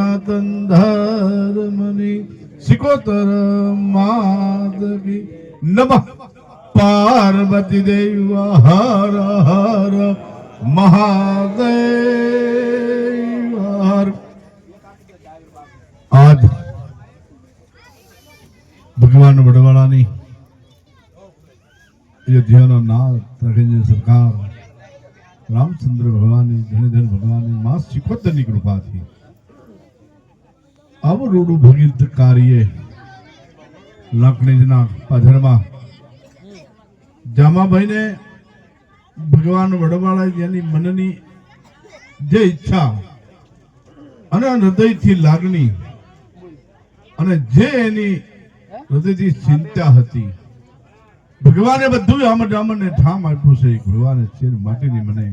સનાતન ધર્મની સિકોતર માધવી નમઃ પાર્વતી દેવ હર હર મહાદેવ હર આજ ભગવાન વડવાળાની અયોધ્યાનો નાથ ત્રગંજ સરકાર રામચંદ્ર ભગવાનની ધનધન ભગવાનની મા શિકોતરની કૃપાથી આવું ભગીત કાર્યે કાર્ય પધરમાં જામાભાઈને ભગવાન વડવાળા જેની મનની જે ઈચ્છા અને હૃદયથી લાગણી અને જે એની હૃદયથી ચિંતા હતી, ભગવાને બધું આમ ડામને ઠામ આપ્યું છે. ભગવાને છે માટેની મને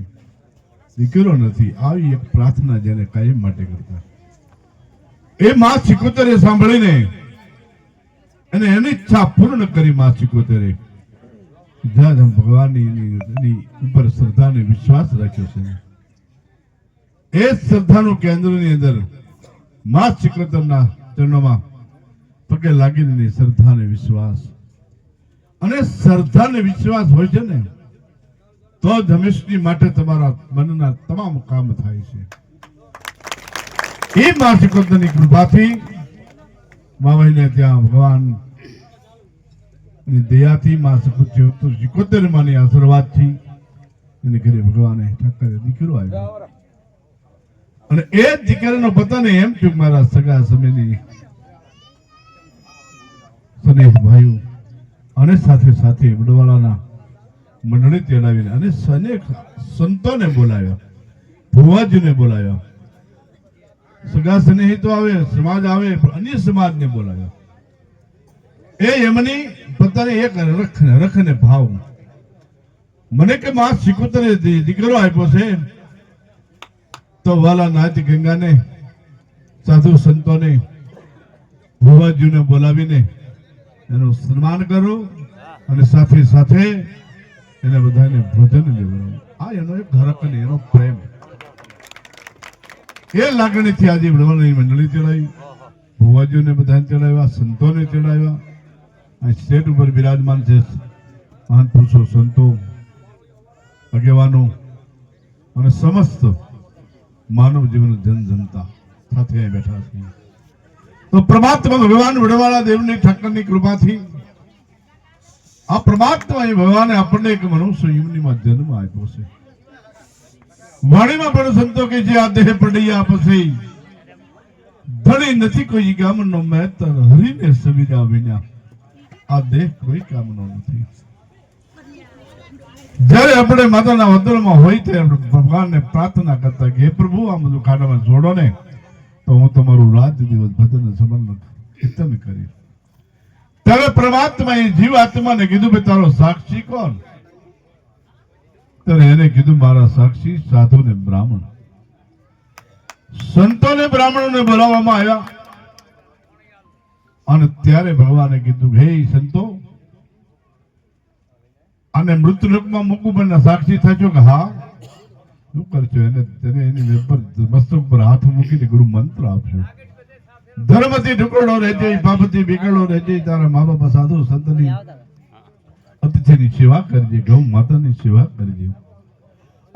દીકરો નથી. આવી એક પ્રાર્થના જેને કાયમ માટે કરતા. એ માં સિકોતરે સાંભળીને અને એની ઈચ્છા પૂર્ણ કરી માં સિકોતરે. ભગવાનની એની- ઉપર શ્રદ્ધા અને વિશ્વાસ રાખ્યો છે. એ શ્રદ્ધાનું કેન્દ્રની અંદરમાં સિકોતરના ચરણોમાં પગે લાગીને એની શ્રદ્ધા અને વિશ્વાસ. અને શ્રદ્ધા અને વિશ્વાસ હોય છે ને, તો જ હંમેશની માટે તમારા મનના તમામ કામ થાય છે. એ માં સિકોતરની કૃપાથી માવાઈને ત્યાં ભગવાનની દયાથી માં સિકોતેર માની આશીર્વાદથી એને ઘરે ભગવાને ઠાકરે દીકરો આવ્યો. અને એ જ દીકરાનો પતાને એમ થયું મારા સગા સમયની સનેહ ભાઈઓ અને સાથે સાથે વડવાળાના મંડળી તેડાવીને અને સનેક સંતોને બોલાવ્યા, ભુવાજીને બોલાવ્યા. સગા સ્નેહિતો આવે, સમાજ આવે અન્ય સમાજને બોલાવે. એ એમની પોતાની એક રખ રખને ભાવ. મને કે માં સિકોતરે દીકરો આપ્યો છે તો વાલા નાચ ગંગાને, સાધુ સંતોને, ભુવાજીને બોલાવીને એનું સન્માન કરું અને સાથે સાથે એને બધાને ભોજન લેવાનું. આ એનો એક ઘરક અને એનો પ્રેમ. એ લાગણીથી આજે વડવાની મંડળી ચડાવી. ભુવાજીઓને બધાને ચડાવ્યા, સંતોને ચડાવ્યા. આ સ્ટેટ ઉપર બિરાજમાન છે મહાન પુરુષો, સંતો, આગેવાનો અને સમસ્ત માનવ જીવન જન જનતા સાથે અહીં બેઠા છીએ. તો પરમાત્મા ભગવાન વડવાળા દેવની ઠાકરની કૃપાથી આ પરમાત્મા એ ભગવાને આપણને એક મનુષ્ય યુનિમાં જન્મ આપ્યો છે. વાણીમાં પણ સંતો કે જે આ દેહ પડ્યા પછી ધણી નથી કોઈ ગામનો મહેતર, હરીને સવિદા વિના. આ દેહ કોઈ કામનો નથી. જ્યારે આપણે માતાના વદનમાં હોય ત્યારે આપણે ભગવાનને પ્રાર્થના કરતા કે પ્રભુ, આ બધું ખાડામાં જોડો ને, તો હું તમારું રાત દિવસ ભજન સમર્પણ કીર્તન કરીશ. ત્યારે પરમાત્માએ જીવ આત્માને કીધું, ભાઈ, તારો સાક્ષી કોણ? એને કીધું, મારા સાક્ષી સાધુ ને બ્રાહ્મણ. સંતોને બ્રાહ્મણોને બોલાવવામાં આવ્યા. અને ત્યારે ભગવાને કીધું, હે સંતો અને મૃત્યુલોકમાં મૂકવું પણ સાક્ષી થજો કે હા? શું કરશો? એને તેને એની ઉપર મસ્તક પર હાથ મૂકીને ગુરુ મંત્ર આપશો. ધર્મથી ઢુકડો રહેજે બાબતથી બિગડો રહેજે, તારા મા બાપા સાધુ, સંતની અતિથિની સેવા કરજે ગૌ માતાની સેવા કરજે.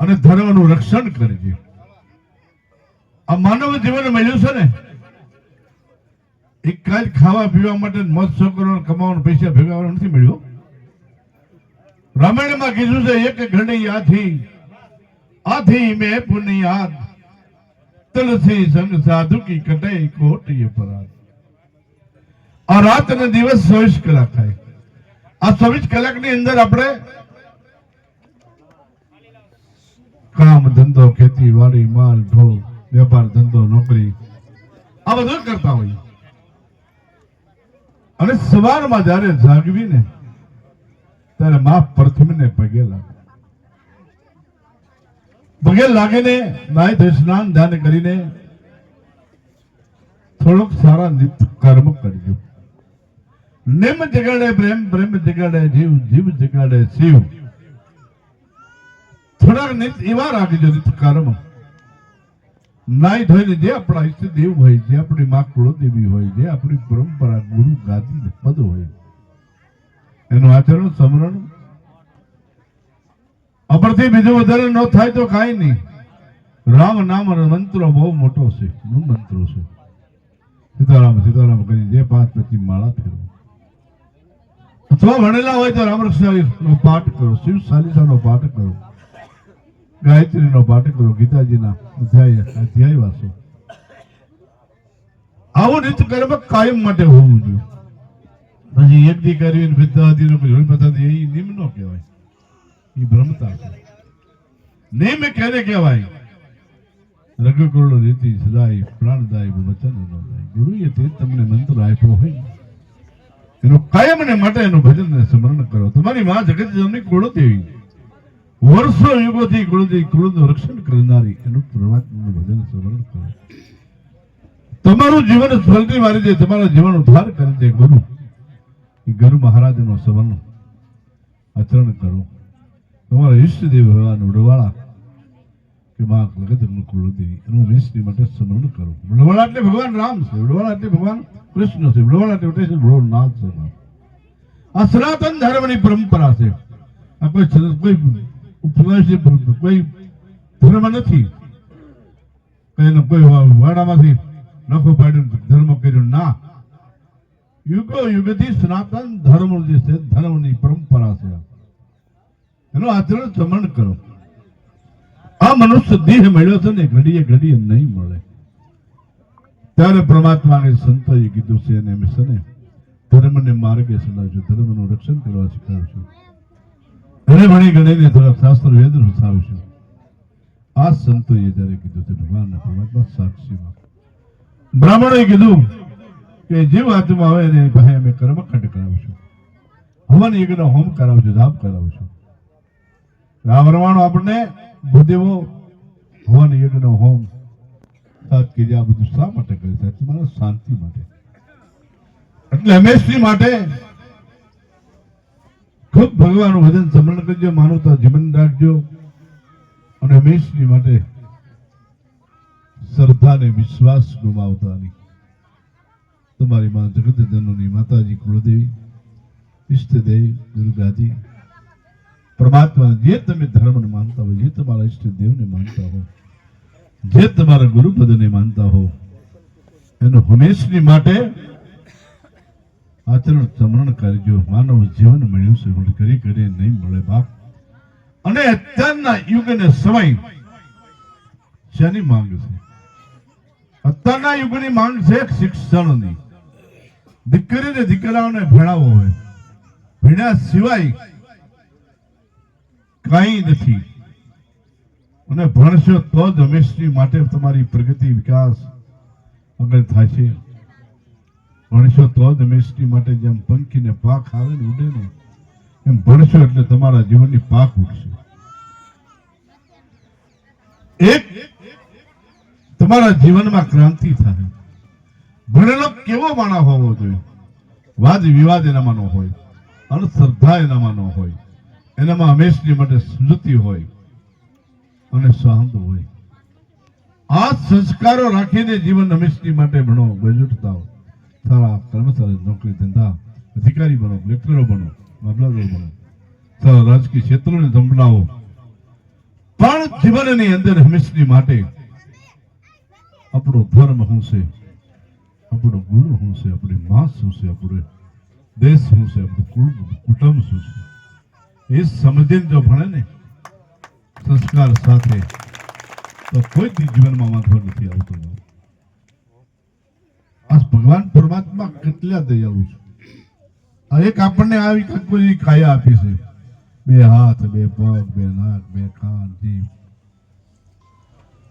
અને ધર્મનું રક્ષણ કરજે. આ માનવ જીવન મળ્યું છે ને, એક કાજ ખાવા પીવા માટે મોજ છોકરો કમાવાનો પૈસા ભેગા નથી મળ્યો. રામાયણમાં કીધું છે, એક ઘણી આથી આથી મે પુનિયાદ. તુલસી સંગ સાધુ કી કટે કોટી અપરાધ. આ રાત અને દિવસ ચોવીસ કલાક થાય. આ ચોવીસ કલાકની અંદર આપણે કામ, ધંધો ખેતી વાડી માલ ઢોર વેપાર, ધંધો, નોકરી, આ બધું કરતા હોઈએ. અને સવારમાં જયારે જાગવીને, ત્યારે મા પ્રથમને પગે લાગે. પગે લાગીને નાય ધોઈ સ્નાન, ધ્યાન કરીને થોડોક સારા કર્મ કરજો. નેમ જગાડે પ્રેમ પ્રેમ જગાડે જીવ જીવ જગાડે શિવ. થોડાક નિત એવા રાખજો નિત કર્મ. નાઈ ધોઈને જે આપણા ઈષ્ટદેવ હોય, જે આપણી મા કુળદેવી હોય, જે આપણી પરંપરા ગુરુ ગાદી પદ હોય, એનું આચરણ, સમરણ. અપરથી બીજું વધારે ન થાય તો કાંઈ નહીં. રામ નામ મંત્ર બહુ મોટો છે મંત્રો છે. સીતારામ સીતારામ કરી જે પાંચ પછી માળા ફેરવો. અથવા ભણેલા હોય તો રામકૃષ્ણ પાઠ કરો, શિવ ચાલીસા નો પાઠ કરો ગાયત્રી નો પાઠ કરો, ગીતાજીના અધ્યાય અધ્યાય વાંચો આવું નિત્ય કર્મ કાયમ માટે હોવું જોઈએ. પછી એક દી કરવી ને વિદ્યાર્થી નો કોઈ પતાથી એ નિમ નો કહેવાય. એ ભ્રમતા છે. નિમ કેને કહેવાય? રઘુકુળ રીતિ સદાય પ્રાણદાય વચન ગુરુએ તે તમને મંત્ર આપ્યો હોય. એનું કાયમ ને માટે એનું ભજન ને સ્મરણ કરો. તમારી માં જગત જનની કુળદેવી. વર્ષો યુગોથી કુળદેવી કુળનું રક્ષણ કરનારી એનું પરમાત્માનું ભજન સ્મરણ કરો. તમારું જીવન સ્વર્ગી મારી દે, તમારા જીવન ઉદ્ધાર કરી દે ગુરુ. એ ગુરુ મહારાજનો સ્મરણ આચરણ કરો. તમારા ઈષ્ટદેવ ભગવાન ઉડવાળા કે માં જગતનું કુળદેવી એનું મિશ્રી માટે સ્મરણ કરો. ઉડવાળા એટલે ભગવાન રામ છે. ઉડવાળા એટલે ભગવાન કૃષ્ણ છે. ઉડવાળા એટલે છે ભોળનાથ છે આ સનાતન ધર્મની પરંપરા છે. આ કોઈ કોઈ ઉપદેશી કોઈ ધર્મ નથી. કઈ કોઈ ધર્મ ધર્મ જે પરંપરા છે. એનું આચરણ ચમણ કરો. આ મનુષ્ય દેહ મળ્યો છે ને ઘડીએ ઘડીએ નહીં મળે. ત્યારે પરમાત્માને સંતોએ કીધું છે એને મિશને ધર્મને માર્ગે ચલાવજો. ધર્મનું રક્ષણ કરવા શીખવાડજો. ઘણે ભણી ગણીને થોડા શાસ્ત્ર વેદ વસાવશું આ સંતોએ જ્યારે કીધું છે, ભગવાનના પરમાત્મા સાક્ષીમાં. બ્રાહ્મણોએ કીધું કે જીવ આત્મા આવે એને ભાઈ અમે કર્મખંડ કરાવશું. હવન યજ્ઞ હોમ કરાવજો, જાપ કરાવશું. પ્રમાણે આપણને ભૂદેવો હવન યજ્ઞ હોમ આ બધું શા માટે કરે છે? તમારા શાંતિ માટે. એટલે હંમેશની માટે ખૂબ ભગવાનનું ભજન સ્મરણ કરજો, માનવતા જીવન રાખજો અને હંમેશની માટે શ્રદ્ધાને વિશ્વાસ ગુમાવતા નહીં તમારી માં જગત જનોની માતાજી કુળદેવી, ઈષ્ટદેવ ગુરુ ગાદી પરમાત્મા જે તમે ધર્મને માનતા હો જે તમારા ઈષ્ટ દેવને માનતા હો જે તમારા ગુરુપદને માનતા હો એનું હંમેશની માટે આચરણ ચમરણ કરજો. માનવ જીવન મળ્યું છે. કરી કરી નહીં મળે બાપ. અને અત્યારના યુગ અને સમય શેની માંગ છે? અત્યારના યુગની માંગ છે શિક્ષણની. દીકરીને દીકરાઓને ભણાવો હોય. ભણ્યા સિવાય કઈ નથી. અને ભણશો તો જ હંમેશની માટે તમારી પ્રગતિ વિકાસ આગળ થશે. ભણશો તો જ હંમેશની માટે જેમ પંખીને પાક આવે ને ઉડે ને, એમ ભણશો એટલે તમારા જીવનની પાક ઉડશે. તમારા જીવનમાં ક્રાંતિ થાય. ભણેલો કેવો માણસ હોવો જોઈએ? વાદ વિવાદ એનામાં ન હોય. અંધશ્રદ્ધા એનામાં ન હોય. એનામાં હંમેશની માટે સ્મૃતિ હોય અને શાંત હોય. આ સંસ્કારો રાખીને જીવન હંમેશની માટે ભણો ગ્રેજ્યુએટ સારા કર્મચારી, નોકરી, ધંધા, અધિકારી બનો લેક્ચરો બનો, મામલતદાર બનો. સારા રાજકીય ક્ષેત્રોને સંભળાવો. પણ જીવનની અંદર હંમેશની માટે આપણો ધર્મ શું છે? આપણો ગુરુ શું છે? આપણી માં શું છે? આપણો દેશ શું છે? આપણું કુટુંબ શું છે? એ સમજીને જો ભણે ને, સંસ્કાર સાથે, તો કોઈ દી જીવનમાં વાંધો નથી આવતો. આ ભગવાન પરમાત્મા કેટલા દયાળુ છે. આ એક આપણને આવી કોઈ કાયા આપી છે. બે હાથ, બે પગ, બે નાક, બે કાન, જીભ.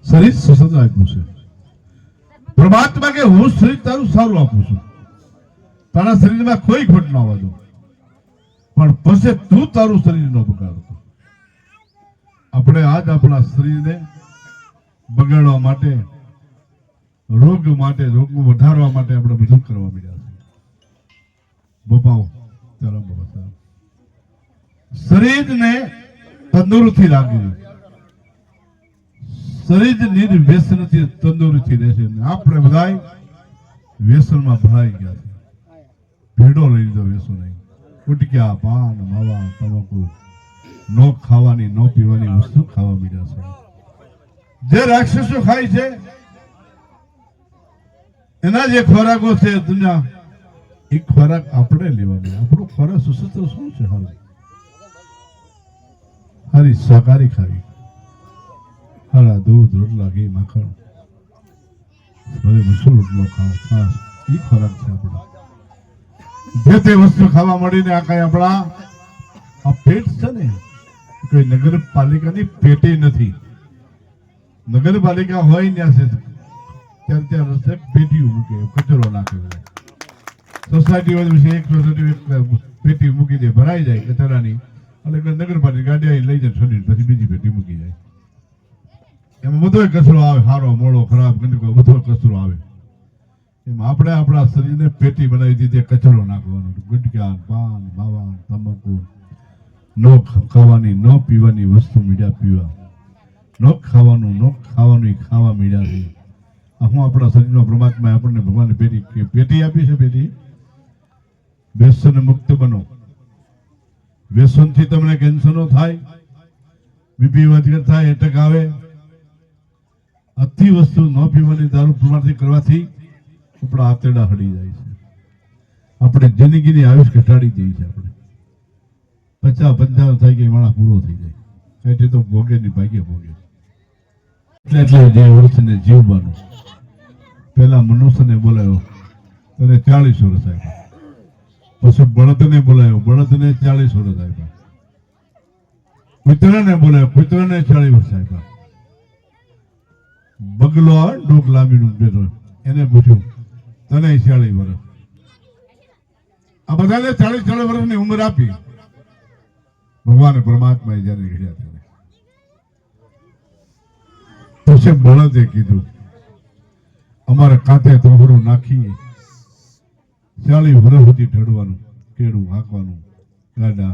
શરીર સસદ આપ્યું છે. પરમાત્મા કે હું શરીર તારું સારું આપું છું. તારા શરીરમાં કોઈ ખોટ ના આવવા દઉં પણ પછી તું તારું શરીર નો બગાડતો. આપણે આજ આપણા શરીરને બગાડવા માટે, રોગ માટે, રોગ વધારવા માટે આપણે બધું કરવા મળ્યા છે. બોપાઓ તારા બાબા શરીરને તંદુરસ્તી રાખવી શરીર નિર્વ્યસનથી તંદુરસ્તી રહેશે. આપણે બધા વ્યસનમાં ભરાઈ ગયા છે. ભેડો લઈ લીધો વ્યસન ગુટક્યા પાન માવા તમાકુ નો ખાવાની, નો પીવાની વસ્તુ ખાવા મીડ્યા છે. જે રાક્ષસો ખાય છે, એના જે ખોરાકો છે દુનિયા, એ ખોરાક આપણે લેવાની. આપણો ખોરાક સુસત્ર શું છે હાલ? હારી શાકાહારી ખાવી. હારા દૂધ, રોટલા, ઘી, માખણ. બધે મસૂર રોટલો ખાવ એ ખોરાક છે આપણો. જે તે વસ્તુ ખાવા મળીને આ કઈ આપણા આ પેટ છે ને કોઈ નગરપાલિકાની પેટી નથી. નગરપાલિકા હોય ત્યાં છે, ત્યારે ત્યાં રસ્તે પેટીઓ મૂકે, કચરો નાખે સોસાયટી હોય એક સોસાયટી પેટી મૂકી દે, ભરાઈ જાય કચરાની. એટલે નગરપાલિકા ગાડી આવીને લઈ જાય ઠંડી પછી બીજી પેટી મૂકી જાય. એમાં બધો કચરો આવે સારો મોડો, ખરાબ, ગંદકો, બધો કચરો આવે. આપણે આપણા શરીરને પેટી બનાવી દીધી કચરો નાખવાનો ગુટકા, પાન માવા તમાકુ, ન ખાવાની, ન પીવાની વસ્તુ મીડા પીવા. ન ખાવાનું ન ખાવાનું, ખાવા મીડા છે હું આપણા શરીરમાં પરમાત્મા આપણને ભગવાને પેટી પેટી આપી છે પેટી? વ્યસન મુક્ત બનો. વ્યસનથી તમને કેન્સરો થાય, બીપી વધી થાય એટક આવે. અતિ વસ્તુ ન પીવાની, દારૂ પ્રમાણથી કરવાથી આપણા આતેડા હડી જાય છે. આપણે જિંદગીની આયુષ ઘટાડી દઈએ છે આપણે. પચાસ પંચાવન થાય કે માણસ પૂરો થઈ જાય. એટલે તો ભોગે ની ભાગ્ય ભોગે. એટલે એટલે જે વૃક્ષને જીવવાનું પહેલા મનુષ્યને બોલાયો, તને ચાલીસ વર્ષ આપ્યા. પછી બળદને બોલાયો, બળદને ચાલીસ વર્ષ આપ્યા. કૂતરાને બોલાયો કૂતરાને ચાલીસ વર્ષ આપ્યા. બગલો, ડોક લાંબીનું બેઠો એને પૂછ્યું તને ચાલીસ વર્ષ આ બધાને ચાલીસ ચાલીસ વર્ષની ઉંમર આપી. ભગવાન પરમાત્માએ જયારે ઘડ્યા ત્યારે. પછી બળદે કીધું, અમારે કાંતે તોહરું નાખીએ. ચાલીસ વર્ષ સુધી ઢળવાનું, કેળું હાંકવાનું, ગાડા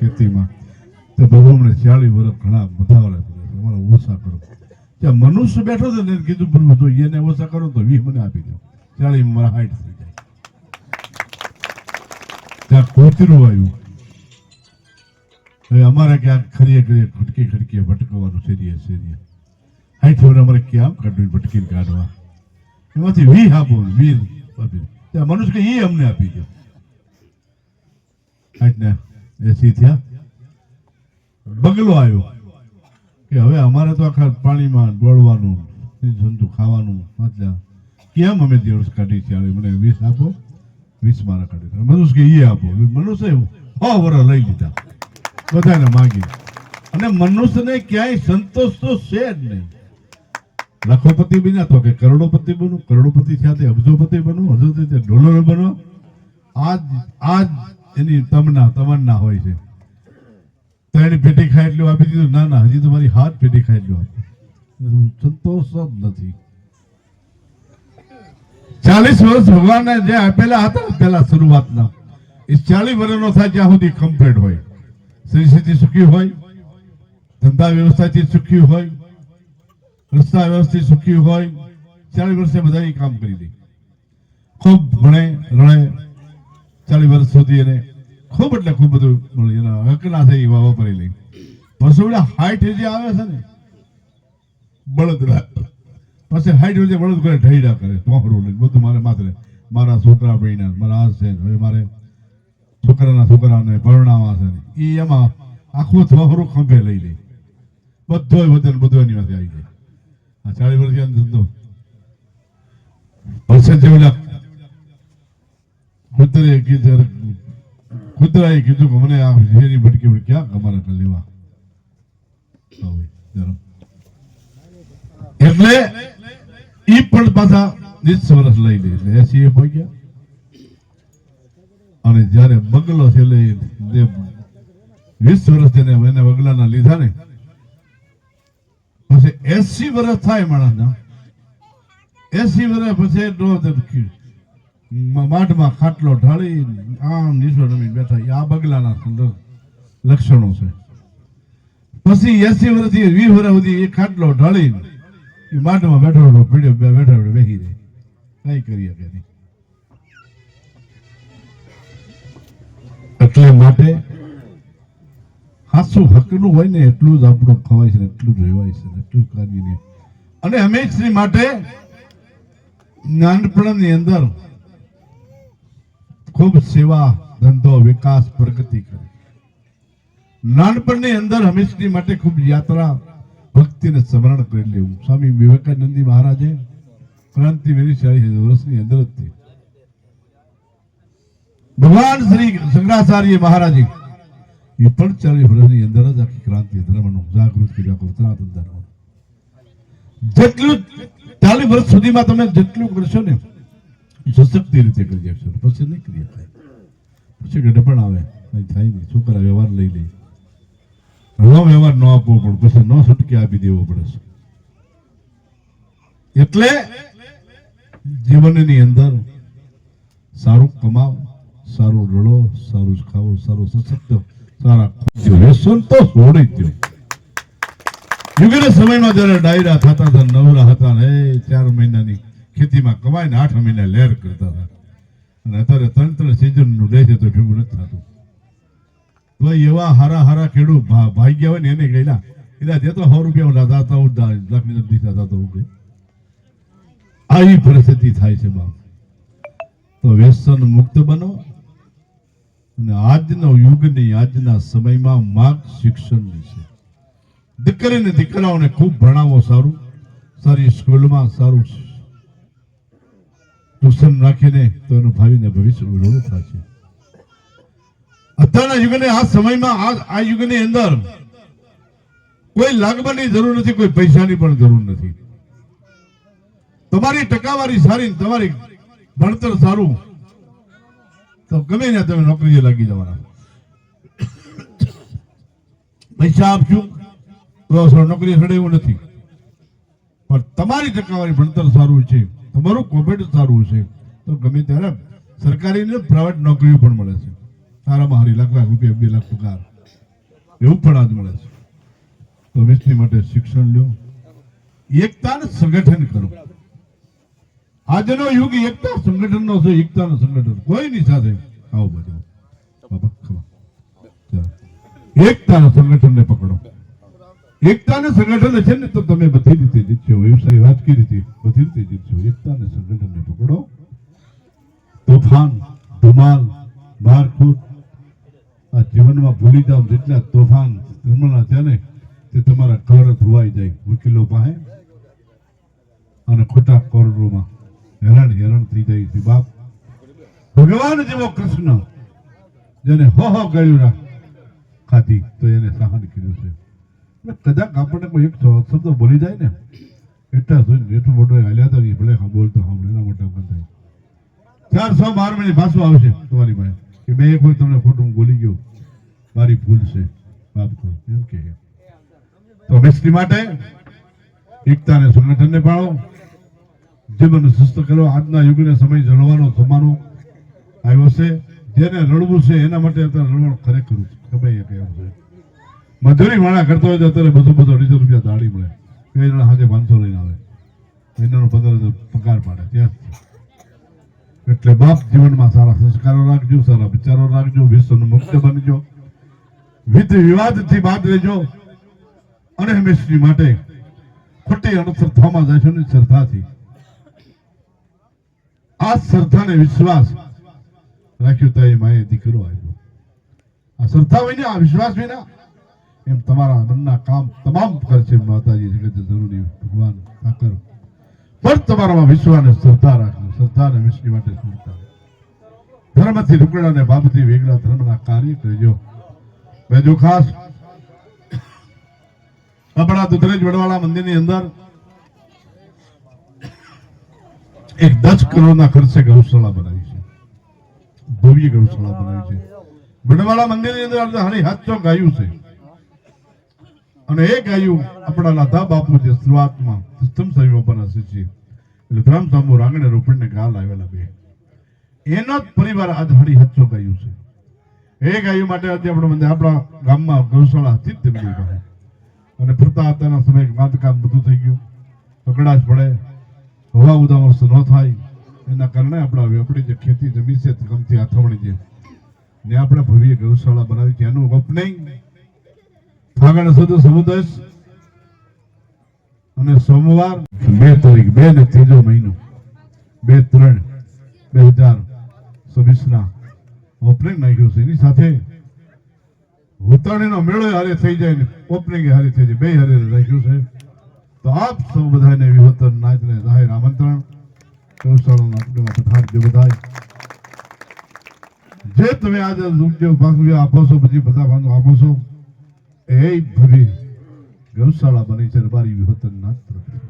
ખેતીમાં. તો ભગવાનને ચાલીસ વર્ષ ઘણા બધા અમારે ઓછા કરો. ત્યાં મનુષ્ય બેઠો હતો ને કીધું, પ્રભુ એને ઓછા કરો તો વીસ મને આપી દો. ચાલીસ મારા હાઈટ થઈ જાય. ત્યાં કોતરું આવ્યું. અમારે ક્યાં ખરીએ ખરીએ ખટકી ખટકીએ ભટકવાનું શેરીએ શેરીએ. હાઈટ વર્ષ અમારે ક્યાં કાઢવું ભટકીને કાઢવા? એમાંથી વી આપો વીર આપી ત્યાં મનુષ્ય કે એ અમને આપી દો હાઈટને એસી થયા. બગલો આવ્યો. કે હવે અમારે તો આખા પાણીમાં દોડવાનું જંતુ ખાવાનું મતલબ કેમ અમે દિવસ કાઢી છે? મને વીસ આપો. વીસ મારા કાઢી મનુષ કે એ આપો. મનુષ્ય હો વરસ લઈ લીધા. બધાને માગી. અને મનુષ્યને ક્યાંય સંતોષ તો છે જ નહીં. લખોપતિ ના તો કે કરોડોપતિ બનો, કરોડોપતિ થયા તે અબજોપતિ બનો હજુ તે ડોલર બનો. આજ આજ એની તમના, તમન્ના હોય છે. ત્રણ પેટી ખાય એટલું આપી દીધું. ના ના, હજી તમારી હાથ પેટી ખાય એટલું આપી. સંતોષ જ નથી. ચાલીસ વર્ષ ભગવાનને જે આપેલા હતા, પેલા શરૂઆતના. એ ચાલીસ વર્ષનો થાય જ્યાં સુધી કમ્પ્લીટ હોય. સ્થિતિ સુખી હોય, ધંધા વ્યવસ્થાથી સુખી હોય, રસ્તા વ્યવસ્થિત સુખી હોય, ચાલીસ વર્ષે બધા એ કામ કરી દે. ખૂબ ભણે, રણે, ચાલીસ વર્ષ સુધી એને ખૂબ એટલે ખૂબ બધું એના હકના છે એ વાપરી લઈ. પછી હાઈટ જે આવે છે ને? બળદરા પછી હાઈટ જે બળદ કરે ઢૈડા કરે. ટોહરું લઈને. બધું મારે માથે મારા છોકરા બહેના મારા આ છે હવે મારે છોકરાના છોકરાને ભરણાવા છે એ એમાં આખું થોહરું ખંભે લઈ લે. બધો વજન બધો એની માથે આવી જાય. આ ચાલીસ વર્ષ ધંધો. વર્ષે જે ઓલા કૂતરે કીધું, કુતરાએ કીધું કે મને આ ઝેરી ભટકી ભટકી ક્યાં અમારા લેવા. એટલે પણ પાછા વીસ વર્ષ લઈ લે. એસી એ અને જ્યારે બગલો છે વીસ વર્ષ તેને એને બગલાના લીધા ને, પછી એસી વર્ષ થાય માણસના. એસી વર્ષ પછી ડો માઠમાં ખાટલો ઢાળી આમ નીચો નમીને બેઠા. આ બગલાના સુંદર લક્ષણો છે. પછી એસી વર્ષથી વીસ વર્ષ સુધી એ ખાટલો ઢાળી એ બેઠો હતો બેઠો બેઠો બેસી રહે. કઈ કરી શકે નહીં. એટલે માટે હાસું હકનું હોય ને એટલું જ આપણું ખવાય છે એટલું જ રહેવાય છે એટલું જ કાર્ય ને અને હંમેશની માટે નાનપણની અંદર ખૂબ સેવા, ધંધો, વિકાસ, પ્રગતિ કરી. નાનપણની અંદર હંમેશની માટે ખૂબ યાત્રા ભક્તિને સ્મરણ કરી લેવું. સ્વામી વિવેકાનંદી મહારાજે ક્રાંતિ વેરી ચાલીસ વર્ષની અંદર જ ભગવાન શ્રી શંકરાચાર્ય મહારાજે એ પણ ચાલીસ વર્ષની અંદર જ આખી ક્રાંતિ ધર્મનું જાગૃત કર્યા ગુજરાત ધર્મ જેટલું ચાલીસ વર્ષ સુધીમાં તમે જેટલું કરશો ને સશક્તિ રીતે કરી શકશો પછી નહીં કરી શકાય. પછી ગઢપણ આવે. નહીં થાય નહીં. છોકરા વ્યવહાર લઈ લે. નો વ્યવહાર ન આપવો પડે, પછી નો છૂટકે આપી દેવો પડે છે. એટલે જીવનની અંદર સારું કમાવ, સારું રડો, સારું ખાવો સારું સશક્ત સારા વ્યસન તો છોડી જ દ્યો. યુગના સમયમાં જ્યારે ડાયરા થતા હતા, નવરા હતા ને ચાર મહિનાની ખેતીમાં કમાઈને આઠ મહિના લહેર કરતા હતા. અને અત્યારે ત્રણ ત્રણ સિઝનનું લે છે તો ભેગું નથી થતું. તો એવા હારા હારા ખેડૂત ભાઈ ભાગ્યા હોય ને એને ગયેલા. એટલે જે તો સો રૂપિયા હું દા- લાખની નથી થતા તો હું આવી પરિસ્થિતિ થાય છે, બાપ. તો વ્યસન મુક્ત બનો અને આજનો યુગની, આજના સમયમાં માર્ગ શિક્ષણની છે. દીકરીને દીકરાઓને ખૂબ ભણાવો સારું. સારી સ્કૂલમાં સારું ટ્યુશન રાખીને તો એનું ભાવિને ભવિષ્ય ઉજળું થશે અત્યારના યુગને આ સમયમાં આ આ યુગની અંદર કોઈ લાગવાની જરૂર નથી, કોઈ પૈસાની પણ જરૂર નથી. તમારી ટકાવારી સારી તમારી ભણતર સારું, તો ગમે ત્યાં તમે નોકરીએ લાગી જવાના. પૈસા આપશું તો નોકરી એવું નથી. પણ તમારી ટકાવારી ભણતર સારું છે, તમારું કોમેન્ટ સારું છે, તો ગમે ત્યારે સરકારી ને પ્રાઇવેટ નોકરીઓ પણ મળે છે. સારામાં હારી લાખ રૂપિયા, બે લાખ પગાર એવું પણ આજ મળે છે. તો વ્યક્તિ માટે શિક્ષણ લો. એકતા ને સંગઠન કરો. આજનો યુગ એકતા સંગઠનનો છે, એકતાનો સંગઠન. કોઈની સાથે આવો બધો. બાબા એકતાના સંગઠનને પકડો. એકતાને સંગઠન છે ને, તો તમે બધી રીતે જીતશો. વ્યવસાય વાત કરી હતી. બધી રીતે જીતશો. એકતાને સંગઠનને પકડો. તોફાન, ધમાલ, મારકૂટ આ જીવનમાં ભૂલી જાઓ જેટલા તોફાન ધર્મના છે ને, તે તમારા ઘર ધોવાઈ જાય વકીલો પાસે. અને ખોટા કોર્ટોમાં હેરાન હેરાન થઈ જાય છે બાપ. ભગવાન જેવો કૃષ્ણ, જેને હો હો ગળ્યું ના ખાધી તો એને સહન કર્યું છે. કદાચ આપણને કોઈ એક શબ્દ બોલી જાય ને, એટલા જોઈને જેટલું મોટું હાલ્યા હતા ભલે બોલતો સાંભળે એના મોટા થાય. ચારસો બાર મિનિટ પાછું આવશે તમારી પાસે. કે મેં કોઈ તમને ખોટું બોલી ગયો, મારી ભૂલ છે, માફ કરો. એમ કે તો બેસની માટે એકતાને સંગઠનને પાળો જીવન સુસ્ત કરો, આજના યુગને સમય જળવાનો જમાનો આવ્યો છે. જેને રડવું છે, એના માટે અત્યારે રડવાનું ખરેખર ખબર એ છે. મજૂરી વાળા કરતો હોય તો અત્યારે બધો બધો અઢીસો રૂપિયા દાડી મળે. એ જણા સાથે પાંચસો લઈને આવે. એના પંદર હજાર પગાર પાડે. ત્યાં એટલે બાપ જીવનમાં સારા સંસ્કારો રાખજો, સારા વિચારો રાખજો, વિશ્વનું મુક્ત બનજો. વિધ વિવાદથી બાદ રહેજો. અને હંમેશની માટે ખોટી અણશ્રદ્ધામાં જશો ને શ્રદ્ધાથી. આ શ્રદ્ધાને વિશ્વાસ રાખ્યો તો એ માએ દીકરો આવ્યો આ શ્રદ્ધા વિના, આ વિશ્વાસ વિના એમ તમારા મનના કામ તમામ કરશે માતાજી જગત જરૂરી ભગવાન ઠાકર પણ તમારામાં વિશ્વાને શ્રદ્ધા રાખજો. શ્રદ્ધા અને વિશ્વ માટે શ્રદ્ધા ધર્મથી ઢુકડા અને બાબથી વેગડા ધર્મના કાર્ય કરજો. બીજું ખાસ આપણા દુધરેજ વડવાળા મંદિરની અંદર એક દસ કરોડના ખર્ચે ગૌશાળા બનાવી છે. ભવ્ય ગૌશાળા બનાવી છે. વડવાળા મંદિરની અંદર હારી હાથસો ગાયું છે. અને એ ગાયું આપણા લાધા બાપુ જે શરૂઆતમાં સિસ્ટમ સ્વામી બાપાના શિષ્ય એટલે ધ્રામ સામુ રાંગણે રોપણને ગાલ આવેલા બે. એનો જ પરિવાર આજ હળી હાથસો ગાયું છે. એ ગાયું માટે આજે આપણે આપણા ગામમાં ગૌશાળા હતી જ તેમની પાસે. અને ફરતા હતાના સમયે બાંધકામ બધું થઈ ગયું. પકડાશ પડે, હવા ઉદાવર્ષ ન થાય. એના કારણે આપણા વેપડી જે ખેતી જમીન છે ગમતી હાથવણી છે. ને આપણે ભવ્ય ગૌશાળા બનાવી છે. એનું ઓપનિંગ ફાગણ સુધી સમુદેશ અને સોમવાર બે તારીખ, બે ને ત્રીજો મહિનો, બે ત્રણ, બે હજાર છવ્વીસ ના ઓપનિંગ નાખ્યું છે. એની સાથે ઉત્તરાયણનો મેળો હારે થઈ જાય ને ઓપનિંગ હારે થઈ જાય, બે હારે રાખ્યું છે. તો આપ સૌ બધાને વિહતન નાચને જાહેર આમંત્રણ. નાટકમાં પધારજો બધાય. જે તમે આજે રૂપદેવ ભાગવ્ય આપો છો પછી બધા ભાંગો આપો છો. એ ભવી ગૌશાળા બની છે રબારી વિહોતર નાચ તરફથી.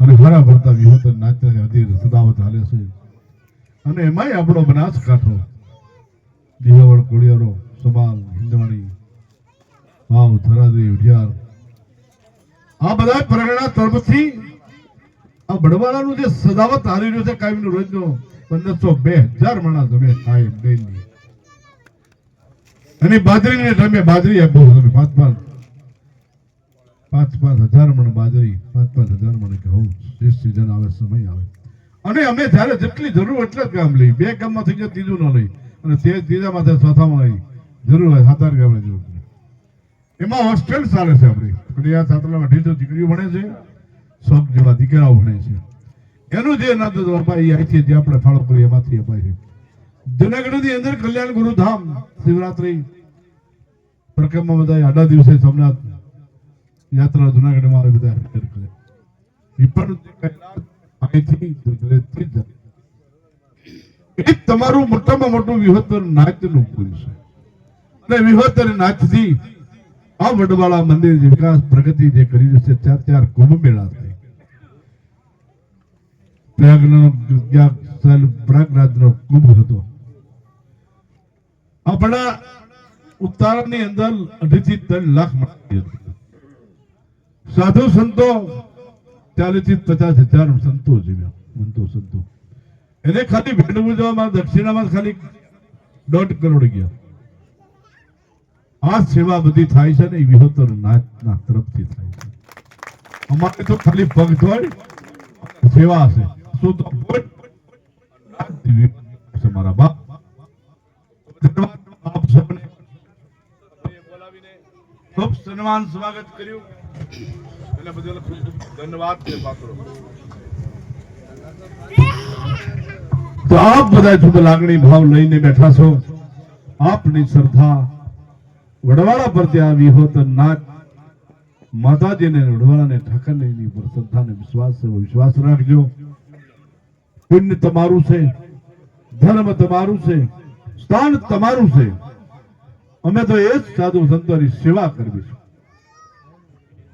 અને હરા ભરતા વિહોતર નાચ અધીર સદાવત હાલે છે અને એમાંય આપણો બનાસકાંઠો દિહાવળ કોળિયારો સમાલ હિંદવાણી વાવ થરાદી ઉઢિયાર આ બધા પરગણા તરફથી આ બડવાળાનું જે સદાવત હારી રહ્યું છે કાયમનું રોજનો પંદરસો બે હજાર માણસ અમે કાયમ ડેલી અને બાજરીની ટાઈમે બાજરી આપો તમે પાંચ પાંચ. પાંચ પાંચ હજાર મણ બાજરી, પાંચ પાંચ હજાર મણ ઘઉં જે સિઝન આવે, સમય આવે. અને અમે જ્યારે જેટલી જરૂર એટલે જ કામ લઈ. બે કામમાં થઈ જાય ત્રીજું ન લઈ. અને તે ત્રીજામાં થાય ચોથામાં લઈ. જરૂર હોય, સાત આઠ ગામની જરૂર એમાં હોસ્ટેલ ચાલે છે આપણી. કડિયા સાતલામાં અઢીસો દીકરીઓ ભણે છે. શોખ જેવા દીકરાઓ ભણે છે. એનું જે નાતો અપાય એ અહીંથી જે આપણે ફાળો કરીએ, એમાંથી અપાય છે. જુનાગઢની અંદર કલ્યાણ ગુરુધામ શિવરાત્રી પ્રક્રમમાં બધા આડા દિવસે સોમનાથ યાત્રા જુનાગઢમાં આવે બધા તમારું મોટામાં મોટું વિહોતર નાચનું પુલ છે. અને વિહોતર નાચથી આ વડવાળા મંદિર જે વિકાસ પ્રગતિ જે કરી છે, ચાર ચાર કુંભ મેળા થાય પ્રયાગનો પ્રયાગરાજનો કુંભ હતો. આપણા ઉત્તરાયણની અંદર અઢીથી ત્રણ લાખ સાધુ સંતો ચાલીસથી પચાસ હજાર સંતો જીવ્યા સંતો સંતો. એને ખાલી ભેટ પૂજવામાં દક્ષિણામાં ખાલી દોઢ કરોડ ગયા. આ સેવા બધી થાય છે ને વિહોતર નાચના તરફથી થાય છે. અમારે તો ખાલી પગ ધોઈ સેવા છે. શું તો મારા બાપ ધન્યવાદ આપ સૌને ખૂબ સન્માન સ્વાગત કર્યું. એના બદલ ખૂબ ખૂબ ધન્યવાદ છે પાત્રો. તો આપ બધા શુભ લાગણી ભાવ લઈને બેઠા છો. આપની શ્રદ્ધા વડવાળા પર ત્યાં હોત નાચ માતાજીને વડવાળાને ઠાકરને ઉપર શ્રદ્ધાને વિશ્વાસ વિશ્વાસ રાખજો. પુણ્ય તમારું છે, ધર્મ તમારું છે, સ્થાન તમારું છે. અમે તો એ જ સાધુ સંતોની સેવા કરવી છે.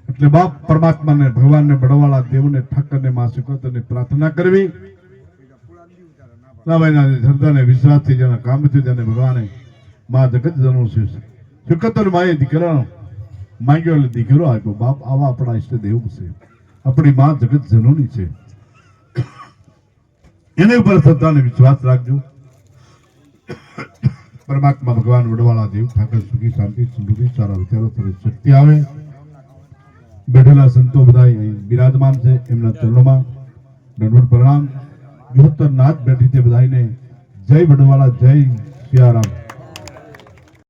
એટલે બાપ પરમાત્માને, ભગવાનને બળવાળા દેવને, ઠાકરને માં સુકતને પ્રાર્થના કરવી. રામાયના શ્રદ્ધાને વિશ્વાસથી જેના કામથી જેને ભગવાને માં જગત જનો છે. સુકતર માએ દીકરાનો માંગ્યો એટલે દીકરો આપ્યો. બાપ આવા આપણા ઈષ્ટ દેવ છે. આપણી માં જગત જનોની છે. એની ઉપર શ્રદ્ધા અને વિશ્વાસ રાખજો. પરમાત્મા ભગવાન વડવાળા દેવ ઠાકર, સુખી, શાંતિ, સમૃદ્ધિ, સારા વિચારો સરસ શક્તિ આવે. બેઠેલા સંતો બધા અહીં બિરાજમાન છે, એમના ચરણોમાં દંડવત પ્રણામ. જોતર નાથ બેઠી તે બધાને જય વડવાળા, જય સિયારામ.